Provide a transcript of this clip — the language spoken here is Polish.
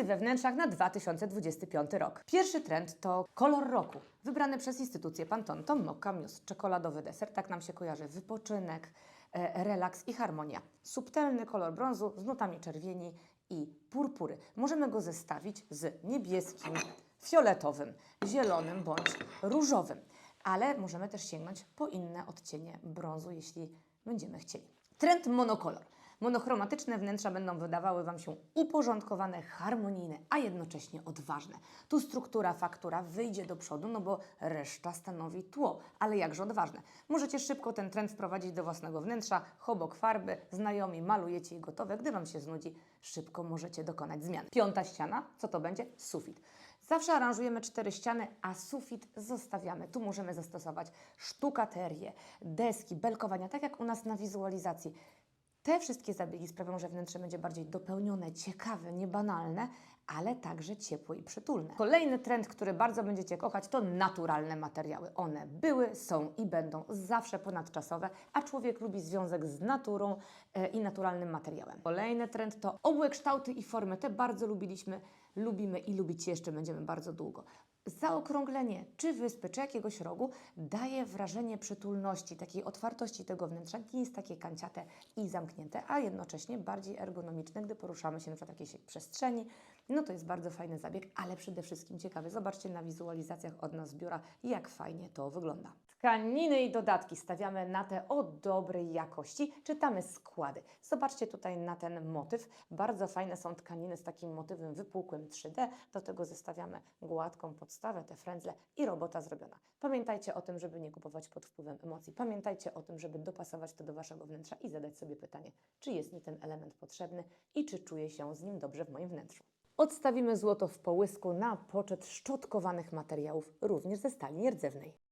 Trendy we wnętrzach na 2025 rok. Pierwszy trend to kolor roku, wybrany przez instytucję Pantone. To Mocha Mousse, czekoladowy deser. Tak nam się kojarzy wypoczynek, e, relaks i harmonia. Subtelny kolor brązu z nutami czerwieni i purpury. Możemy go zestawić z niebieskim, fioletowym, zielonym bądź różowym. Ale możemy też sięgnąć po inne odcienie brązu, jeśli będziemy chcieli. Trend monokolor. Monochromatyczne wnętrza będą wydawały Wam się uporządkowane, harmonijne, a jednocześnie odważne. Tu struktura, faktura wyjdzie do przodu, no bo reszta stanowi tło, ale jakże odważne. Możecie szybko ten trend wprowadzić do własnego wnętrza, chobok farby, znajomi malujecie i gotowe. Gdy Wam się znudzi, szybko możecie dokonać zmian. Piąta ściana, co to będzie? Sufit. Zawsze aranżujemy cztery ściany, a sufit zostawiamy. Tu możemy zastosować sztukaterię, deski, belkowania, tak jak u nas na wizualizacji. Te wszystkie zabiegi sprawią, że wnętrze będzie bardziej dopełnione, ciekawe, niebanalne, ale także ciepłe i przytulne. Kolejny trend, który bardzo będziecie kochać, to naturalne materiały. One były, są i będą zawsze ponadczasowe, a człowiek lubi związek z naturą e, i naturalnym materiałem. Kolejny trend to obłe kształty i formy. Te bardzo lubiliśmy, lubimy i lubić jeszcze będziemy bardzo długo. Zaokrąglenie czy wyspy, czy jakiegoś rogu daje wrażenie przytulności, takiej otwartości tego wnętrza. Nie jest takie kanciate i zamknięte, a jednocześnie bardziej ergonomiczne, gdy poruszamy się na przykład jakiejś przestrzeni. No to jest bardzo fajny zabieg, ale przede wszystkim ciekawy. Zobaczcie na wizualizacjach od nas z biura, jak fajnie to wygląda. Tkaniny i dodatki stawiamy na te o dobrej jakości. Czytamy składy. Zobaczcie tutaj na ten motyw. Bardzo fajne są tkaniny z takim motywem wypukłym 3D. Do tego zestawiamy gładką podstawę, te frędzle i robota zrobiona. Pamiętajcie o tym, żeby nie kupować pod wpływem emocji. Pamiętajcie o tym, żeby dopasować to do Waszego wnętrza i zadać sobie pytanie, czy jest mi ten element potrzebny i czy czuję się z nim dobrze w moim wnętrzu. Odstawimy złoto w połysku na poczet szczotkowanych materiałów, również ze stali nierdzewnej.